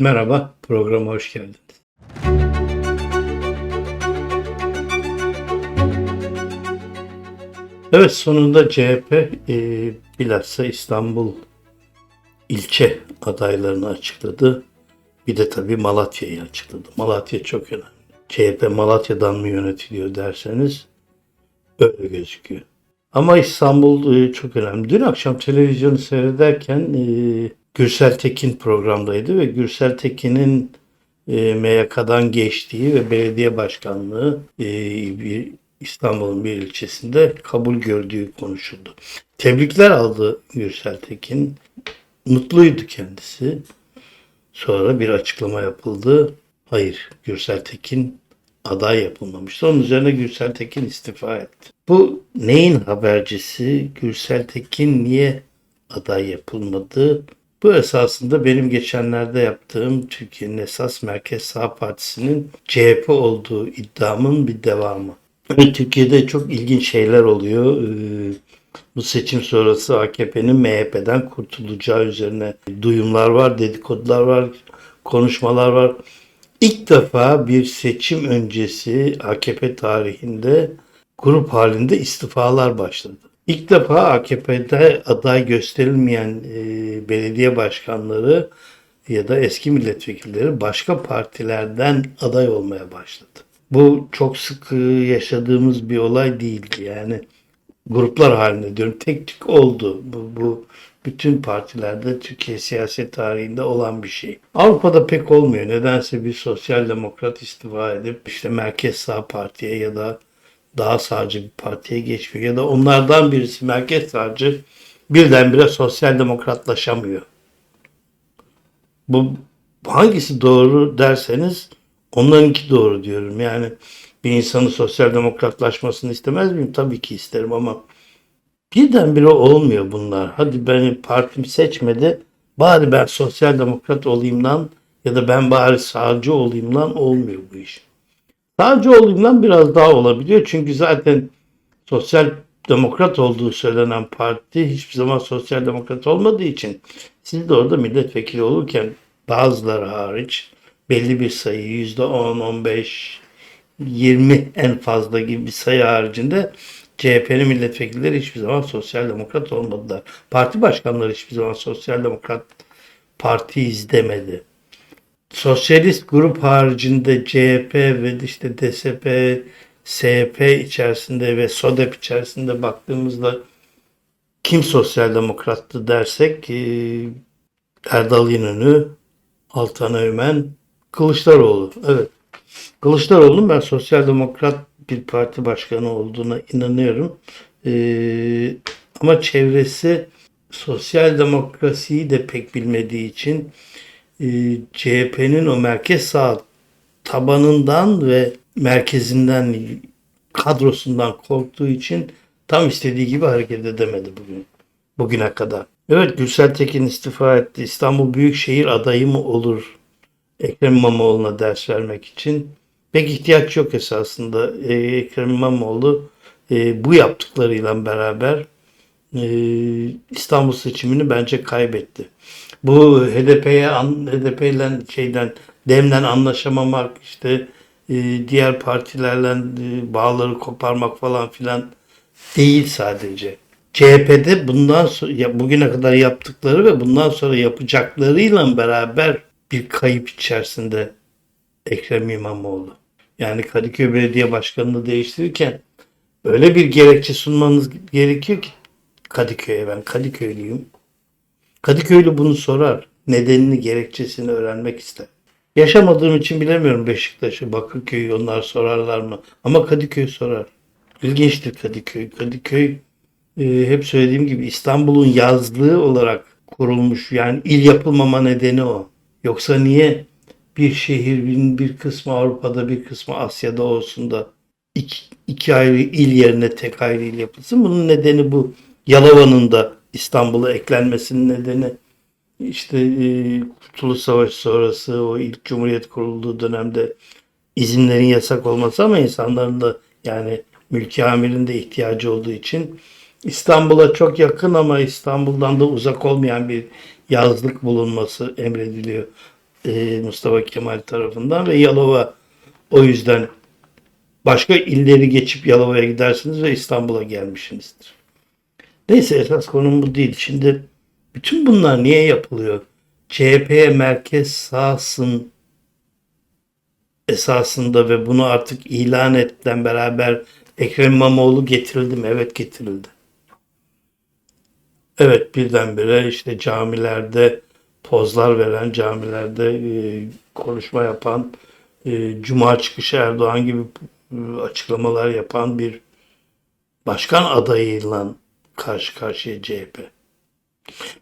Merhaba, programa hoş geldiniz. Evet, sonunda CHP e, bilhassa İstanbul ilçe adaylarını açıkladı. Bir de tabii Malatya'yı açıkladı. Malatya çok önemli. CHP Malatya'dan mı yönetiliyor derseniz öyle gözüküyor. Ama İstanbul e, çok önemli. Dün akşam televizyonu seyrederken e, Gürsel Tekin programdaydı ve Gürsel Tekin'in e, MYK'dan geçtiği ve belediye başkanlığı e, bir İstanbul'un bir ilçesinde kabul gördüğü konuşuldu. Tebrikler aldı Gürsel Tekin. Mutluydu kendisi. Sonra bir açıklama yapıldı. Hayır, Gürsel Tekin aday yapılmamıştı. Onun üzerine Gürsel Tekin istifa etti. Bu neyin habercisi? Gürsel Tekin niye aday yapılmadı? Bu esasında benim geçenlerde yaptığım Türkiye'nin esas merkez sağ partisinin CHP olduğu iddiamın bir devamı. Yani Türkiye'de çok ilginç şeyler oluyor. Ee, Bu seçim sonrası AKP'nin MHP'den kurtulacağı üzerine duyumlar var, dedikodular var, konuşmalar var. İlk defa bir seçim öncesi AKP tarihinde grup halinde istifalar başladı. İlk defa AKP'de aday gösterilmeyen e, belediye başkanları ya da eski milletvekilleri başka partilerden aday olmaya başladı. Bu çok sık yaşadığımız bir olay değildi. Yani gruplar halinde diyorum tek tük oldu. Bu, bu bütün partilerde Türkiye siyaset tarihinde olan bir şey. Avrupa'da pek olmuyor. Nedense bir sosyal demokrat istifa edip işte merkez sağ partiye ya da daha sağcı bir partiye geçmiyor. Ya da onlardan birisi merkez sağcı birdenbire sosyal demokratlaşamıyor. Bu hangisi doğru derseniz onlarınki doğru diyorum. Yani bir insanın sosyal demokratlaşmasını istemez miyim? Tabii ki isterim ama birdenbire olmuyor bunlar. Hadi beni partim seçmedi. Bari ben sosyal demokrat olayımdan ya da ben bari sağcı olayımdan olmuyor bu iş. Sağcı olayımdan biraz daha olabiliyor. Çünkü zaten sosyal demokrat olduğu söylenen parti hiçbir zaman sosyal demokrat olmadığı için siz de orada milletvekili olurken bazıları hariç belli bir sayı yüzde 10, 15, 20 en fazla gibi bir sayı haricinde CHP'nin milletvekilleri hiçbir zaman sosyal demokrat olmadılar. Parti başkanları hiçbir zaman sosyal demokrat parti izlemedi. Sosyalist grup haricinde CHP ve işte DSP, SP içerisinde ve SODEP içerisinde baktığımızda kim sosyal demokrattı dersek e, Erdal İnönü, Altan Öğmen, Kılıçdaroğlu. Evet. Kılıçdaroğlu'nun ben sosyal demokrat bir parti başkanı olduğuna inanıyorum. Ee, ama çevresi sosyal demokrasiyi de pek bilmediği için e, CHP'nin o merkez sağ tabanından ve merkezinden kadrosundan korktuğu için tam istediği gibi hareket edemedi bugün bugüne kadar. Evet Gürsel Tekin istifa etti. İstanbul Büyükşehir adayı mı olur Ekrem İmamoğlu'na ders vermek için? Pek ihtiyaç yok esasında. Ee, Ekrem İmamoğlu e, bu yaptıklarıyla beraber e, İstanbul seçimini bence kaybetti. Bu HDP'ye HDP ile şeyden demden anlaşamamak işte e, diğer partilerle e, bağları koparmak falan filan değil sadece. CHP'de bundan sonra bugüne kadar yaptıkları ve bundan sonra yapacaklarıyla beraber bir kayıp içerisinde Ekrem İmamoğlu. Yani Kadıköy Belediye Başkanı'nı değiştirirken öyle bir gerekçe sunmanız gerekiyor ki Kadıköy'e ben Kadıköylüyüm. Kadıköylü bunu sorar. Nedenini, gerekçesini öğrenmek ister. Yaşamadığım için bilemiyorum Beşiktaş'ı, Bakırköy'ü onlar sorarlar mı? Ama Kadıköy sorar. İlginçtir Kadıköy. Kadıköy e, hep söylediğim gibi İstanbul'un yazlığı olarak kurulmuş. Yani il yapılmama nedeni o. Yoksa niye bir şehrin bir kısmı Avrupa'da bir kısmı Asya'da olsun da iki, iki ayrı il yerine tek ayrı il yapılsın? Bunun nedeni bu. Yalova'nın da İstanbul'a eklenmesinin nedeni işte e, Kurtuluş Savaşı sonrası o ilk Cumhuriyet kurulduğu dönemde izinlerin yasak olması ama insanların da yani mülki amirin de ihtiyacı olduğu için İstanbul'a çok yakın ama İstanbul'dan da uzak olmayan bir yazlık bulunması emrediliyor. e, Mustafa Kemal tarafından ve Yalova o yüzden başka illeri geçip Yalova'ya gidersiniz ve İstanbul'a gelmişsinizdir. Neyse esas konum bu değil. Şimdi bütün bunlar niye yapılıyor? CHP'ye merkez sağsın esasında ve bunu artık ilan ettiğinden beraber Ekrem İmamoğlu getirildi mi? Evet getirildi. Evet birdenbire işte camilerde pozlar veren, camilerde e, konuşma yapan, e, Cuma çıkışı Erdoğan gibi e, açıklamalar yapan bir başkan adayıyla karşı karşıya CHP.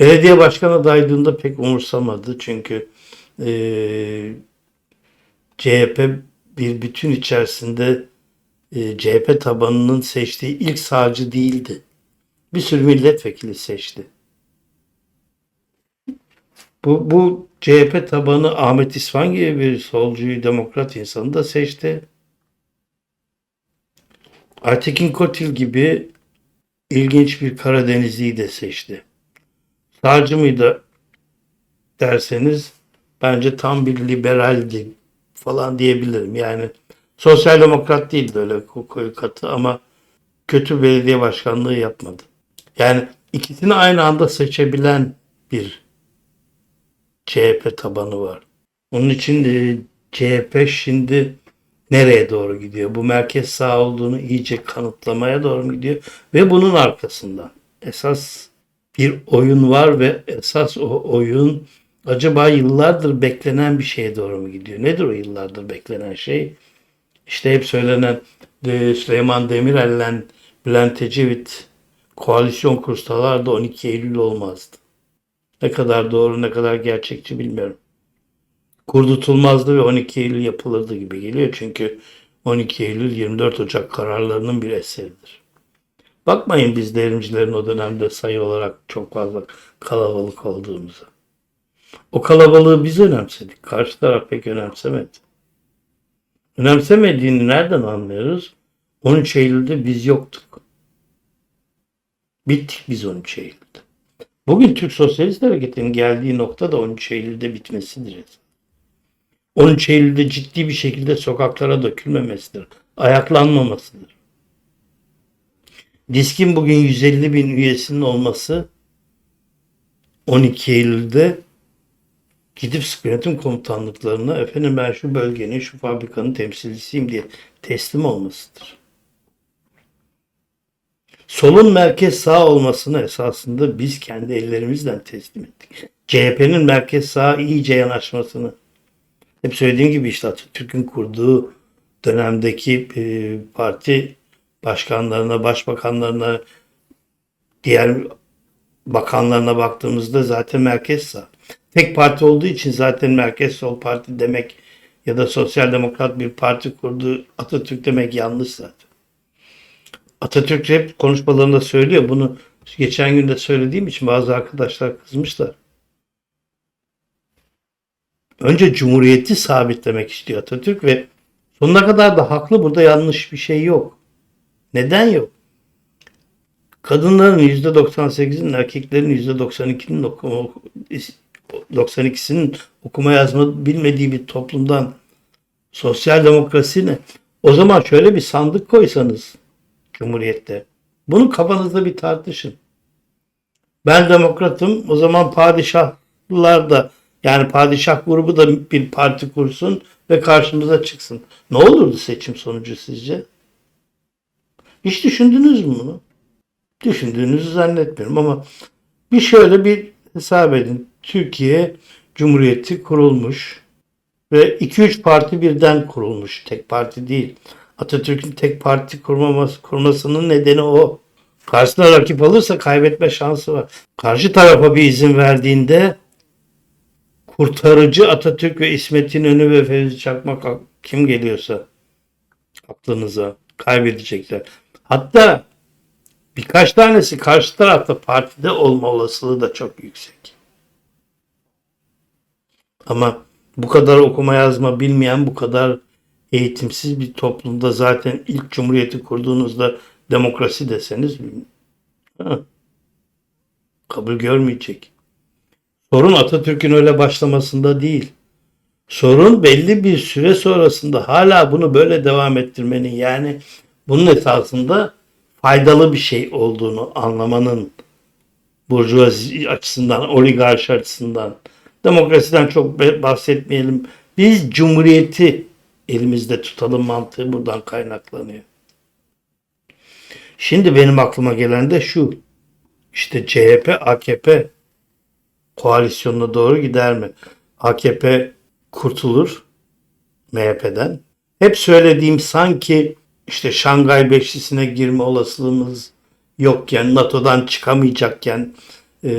Belediye başkan adaylığında pek umursamadı çünkü e, CHP bir bütün içerisinde e, CHP tabanının seçtiği ilk sağcı değildi. Bir sürü milletvekili seçti. Bu, bu CHP tabanı Ahmet İsvan gibi bir solcuyu, demokrat insanı da seçti. Aytekin Kotil gibi ilginç bir Karadenizliyi de seçti. Sağcı mıydı derseniz bence tam bir liberaldi falan diyebilirim. Yani sosyal demokrat değildi öyle koyu katı ama kötü belediye başkanlığı yapmadı. Yani ikisini aynı anda seçebilen bir CHP tabanı var. Onun için de CHP şimdi nereye doğru gidiyor? Bu merkez sağ olduğunu iyice kanıtlamaya doğru mu gidiyor? Ve bunun arkasından esas bir oyun var ve esas o oyun acaba yıllardır beklenen bir şeye doğru mu gidiyor? Nedir o yıllardır beklenen şey? İşte hep söylenen de Süleyman Demirel'le Bülent Ecevit koalisyon kursalardı 12 Eylül olmazdı. Ne kadar doğru ne kadar gerçekçi bilmiyorum. Kurdutulmazdı ve 12 Eylül yapılırdı gibi geliyor. Çünkü 12 Eylül 24 Ocak kararlarının bir eseridir. Bakmayın biz devrimcilerin o dönemde sayı olarak çok fazla kalabalık olduğumuza. O kalabalığı biz önemsedik. Karşı taraf pek önemsemedi. Önemsemediğini nereden anlıyoruz? 13 Eylül'de biz yoktuk. Bittik biz 13 Eylül'de. Bugün Türk Sosyalist Hareketi'nin geldiği nokta da 13 Eylül'de bitmesidir. 13 Eylül'de ciddi bir şekilde sokaklara dökülmemesidir. Ayaklanmamasıdır. Diskin bugün 150 bin üyesinin olması 12 Eylül'de gidip yönetim komutanlıklarına efendim ben şu bölgenin şu fabrikanın temsilcisiyim diye teslim olmasıdır. Solun merkez sağ olmasını esasında biz kendi ellerimizle teslim ettik. CHP'nin merkez sağa iyice yanaşmasını hep söylediğim gibi işte Atatürk'ün kurduğu dönemdeki e, parti başkanlarına, başbakanlarına, diğer bakanlarına baktığımızda zaten merkez sağ. Tek parti olduğu için zaten merkez sol parti demek ya da sosyal demokrat bir parti kurdu Atatürk demek yanlış zaten. Atatürk hep konuşmalarında söylüyor. Bunu geçen gün de söylediğim için bazı arkadaşlar kızmışlar. Önce cumhuriyeti sabitlemek istiyor Atatürk ve sonuna kadar da haklı. Burada yanlış bir şey yok. Neden yok? Kadınların %98'inin erkeklerin %92'nin okuma, 92'sinin okuma yazma bilmediği bir toplumdan sosyal demokrasi ne? O zaman şöyle bir sandık koysanız Cumhuriyette. Bunu kafanızda bir tartışın. Ben demokratım. O zaman padişahlar da yani padişah grubu da bir parti kursun ve karşımıza çıksın. Ne olurdu seçim sonucu sizce? Hiç düşündünüz mü bunu? Düşündüğünüzü zannetmiyorum ama bir şöyle bir hesap edin. Türkiye Cumhuriyeti kurulmuş ve 2-3 parti birden kurulmuş. Tek parti değil. Atatürk'ün tek parti kurmaması, kurmasının nedeni o. Karşısına rakip alırsa kaybetme şansı var. Karşı tarafa bir izin verdiğinde kurtarıcı Atatürk ve İsmet İnönü ve Fevzi Çakmak kim geliyorsa aklınıza kaybedecekler. Hatta birkaç tanesi karşı tarafta partide olma olasılığı da çok yüksek. Ama bu kadar okuma yazma bilmeyen bu kadar eğitimsiz bir toplumda zaten ilk cumhuriyeti kurduğunuzda demokrasi deseniz kabul görmeyecek. Sorun Atatürk'ün öyle başlamasında değil. Sorun belli bir süre sonrasında hala bunu böyle devam ettirmenin yani bunun esasında faydalı bir şey olduğunu anlamanın burjuvazi açısından, oligarşi açısından, demokrasiden çok bahsetmeyelim. Biz cumhuriyeti elimizde tutalım mantığı buradan kaynaklanıyor. Şimdi benim aklıma gelen de şu. İşte CHP, AKP koalisyonuna doğru gider mi? AKP kurtulur MHP'den. Hep söylediğim sanki işte Şangay Beşlisi'ne girme olasılığımız yokken, NATO'dan çıkamayacakken, e,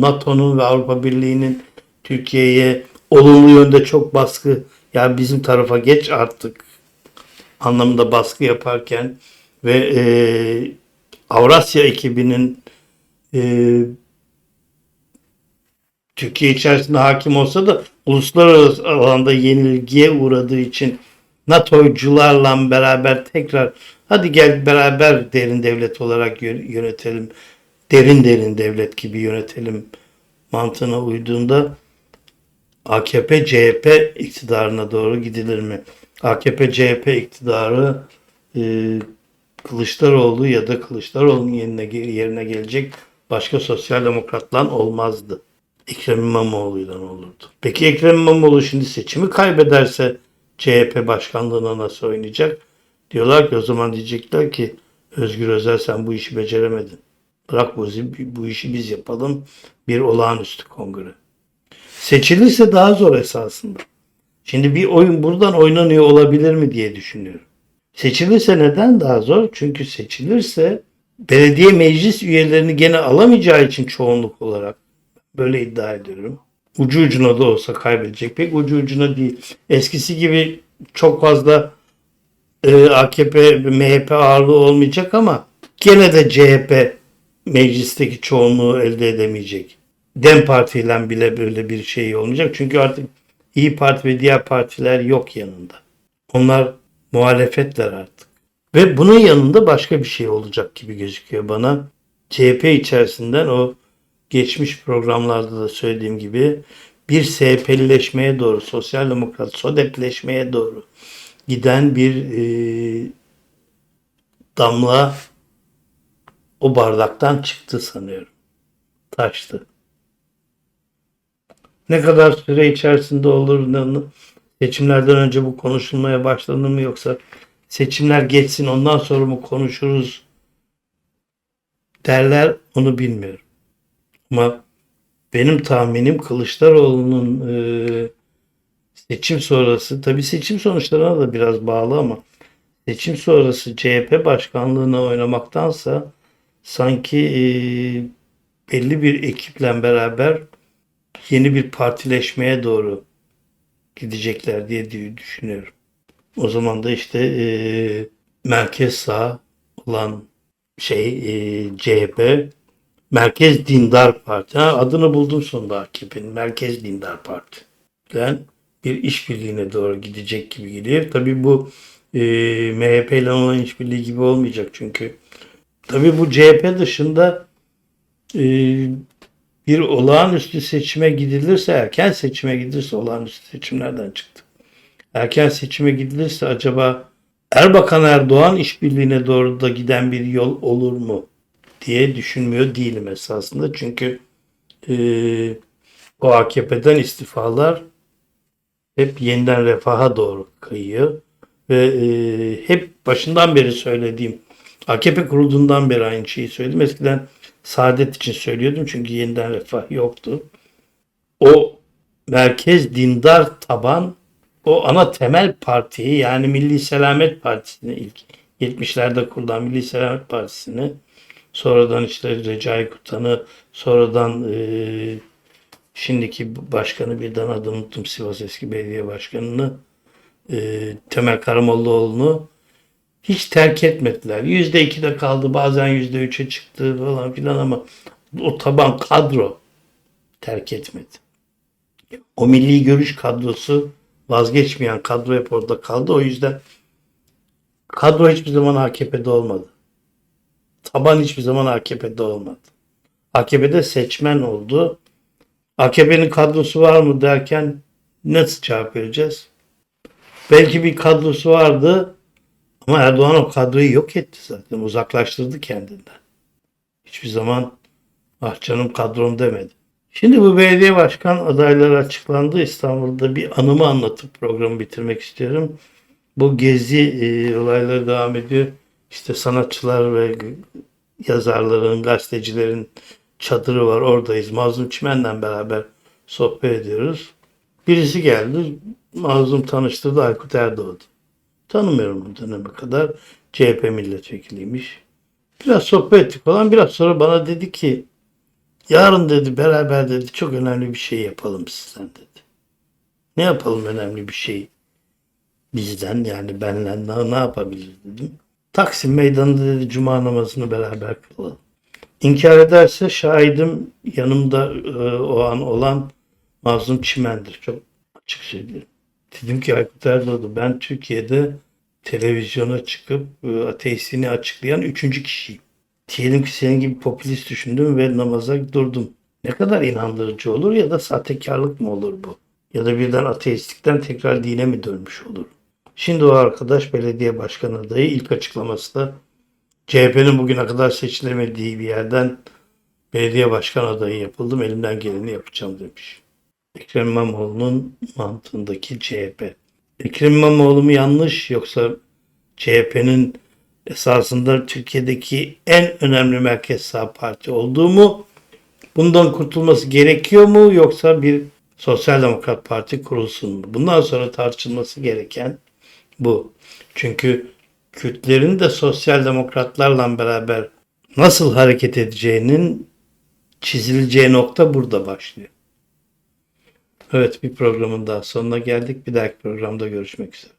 NATO'nun ve Avrupa Birliği'nin Türkiye'ye olumlu yönde çok baskı, ya bizim tarafa geç artık anlamında baskı yaparken ve e, Avrasya ekibinin e, Türkiye içerisinde hakim olsa da uluslararası alanda yenilgiye uğradığı için NATO'cularla beraber tekrar hadi gel beraber derin devlet olarak yö- yönetelim. Derin derin devlet gibi yönetelim mantığına uyduğunda AKP CHP iktidarına doğru gidilir mi? AKP CHP iktidarı e, Kılıçdaroğlu ya da Kılıçdaroğlu'nun yerine, yerine gelecek başka sosyal demokratla olmazdı. Ekrem İmamoğlu'yla olurdu. Peki Ekrem İmamoğlu şimdi seçimi kaybederse CHP başkanlığına nasıl oynayacak? Diyorlar ki o zaman diyecekler ki Özgür Özel sen bu işi beceremedin. Bırak bu, bu işi biz yapalım. Bir olağanüstü kongre. Seçilirse daha zor esasında. Şimdi bir oyun buradan oynanıyor olabilir mi diye düşünüyorum. Seçilirse neden daha zor? Çünkü seçilirse belediye meclis üyelerini gene alamayacağı için çoğunluk olarak böyle iddia ediyorum. Ucu ucuna da olsa kaybedecek. Pek ucu ucuna değil. Eskisi gibi çok fazla e, AKP, MHP ağırlığı olmayacak ama gene de CHP meclisteki çoğunluğu elde edemeyecek. Dem Parti ile bile böyle bir şey olmayacak. Çünkü artık İyi Parti ve diğer partiler yok yanında. Onlar muhalefetler artık. Ve bunun yanında başka bir şey olacak gibi gözüküyor bana. CHP içerisinden o geçmiş programlarda da söylediğim gibi bir SHP'lileşmeye doğru, sosyal demokrat, SODEP'leşmeye doğru giden bir e, damla o bardaktan çıktı sanıyorum. Taştı. Ne kadar süre içerisinde olur, ne- seçimlerden önce bu konuşulmaya başlanır mı yoksa seçimler geçsin ondan sonra mı konuşuruz derler onu bilmiyorum. Ama benim tahminim Kılıçdaroğlu'nun e, seçim sonrası tabii seçim sonuçlarına da biraz bağlı ama seçim sonrası CHP başkanlığına oynamaktansa sanki e, belli bir ekiple beraber yeni bir partileşmeye doğru gidecekler diye dü- düşünüyorum. O zaman da işte e, merkez sağ olan şey e, CHP Merkez Dindar Parti. Ha, adını buldum sonunda AKP'nin. Merkez Dindar Parti. Yani bir işbirliğine doğru gidecek gibi geliyor. Tabii bu e, MHP ile olan işbirliği gibi olmayacak çünkü tabii bu CHP dışında e, bir olağanüstü seçime gidilirse erken seçime gidilirse olağanüstü seçimlerden çıktı. Erken seçime gidilirse acaba Erbakan Erdoğan işbirliğine doğru da giden bir yol olur mu diye düşünmüyor değilim esasında. Çünkü e, o AKP'den istifalar hep yeniden refaha doğru kayıyor. Ve e, hep başından beri söylediğim AKP kurulduğundan beri aynı şeyi söyledim. Eskiden Saadet için söylüyordum çünkü yeniden refah yoktu. O merkez dindar taban o ana temel partiyi yani Milli Selamet Partisi'ni ilk 70'lerde kurulan Milli Selamet Partisi'ni sonradan işte Recai Kutan'ı sonradan e, şimdiki başkanı birden adını unuttum Sivas eski belediye başkanını e, Temel Karamollaoğlu'nu hiç terk etmediler. Yüzde ikide kaldı bazen yüzde üçe çıktı falan filan ama o taban kadro terk etmedi. O milli görüş kadrosu vazgeçmeyen kadro hep orada kaldı. O yüzden kadro hiçbir zaman AKP'de olmadı. Taban hiçbir zaman AKP'de olmadı. AKP'de seçmen oldu. AKP'nin kadrosu var mı derken Nasıl cevap vereceğiz? Belki bir kadrosu vardı ama Erdoğan o kadroyu yok etti zaten. Uzaklaştırdı kendinden. Hiçbir zaman ah canım kadrom demedi. Şimdi bu belediye başkan adayları açıklandı. İstanbul'da bir anımı anlatıp programı bitirmek istiyorum. Bu gezi e, olayları devam ediyor. İşte sanatçılar ve yazarların, gazetecilerin çadırı var. Oradayız. Mazlum Çimen'le beraber sohbet ediyoruz. Birisi geldi. Mazlum tanıştırdı Aykut Erdoğan'ı. Tanımıyorum bu döneme kadar. CHP milletvekiliymiş. Biraz sohbet ettik falan. Biraz sonra bana dedi ki yarın dedi beraber dedi çok önemli bir şey yapalım sizden dedi. Ne yapalım önemli bir şey bizden yani benle ne, yapabiliriz dedim. Taksim meydanında dedi cuma namazını beraber kılalım. İnkar ederse şahidim yanımda e, o an olan Mazlum Çimen'dir. Çok açık söylüyorum. Dedim ki Aykut Erdoğan ben Türkiye'de televizyona çıkıp e, ateistliğini açıklayan üçüncü kişiyim. Diyelim ki senin gibi popülist düşündüm ve namaza durdum. Ne kadar inandırıcı olur ya da sahtekarlık mı olur bu? Ya da birden ateistlikten tekrar dine mi dönmüş olur? Şimdi o arkadaş belediye başkan adayı ilk açıklaması da CHP'nin bugüne kadar seçilemediği bir yerden belediye başkan adayı yapıldım elimden geleni yapacağım demiş. Ekrem İmamoğlu'nun mantığındaki CHP. Ekrem İmamoğlu mu yanlış yoksa CHP'nin esasında Türkiye'deki en önemli merkez sağ parti olduğu mu? Bundan kurtulması gerekiyor mu yoksa bir sosyal demokrat parti kurulsun mu? Bundan sonra tartışılması gereken bu. Çünkü Kürtlerin de sosyal demokratlarla beraber nasıl hareket edeceğinin çizileceği nokta burada başlıyor. Evet bir programın daha sonuna geldik. Bir dahaki programda görüşmek üzere.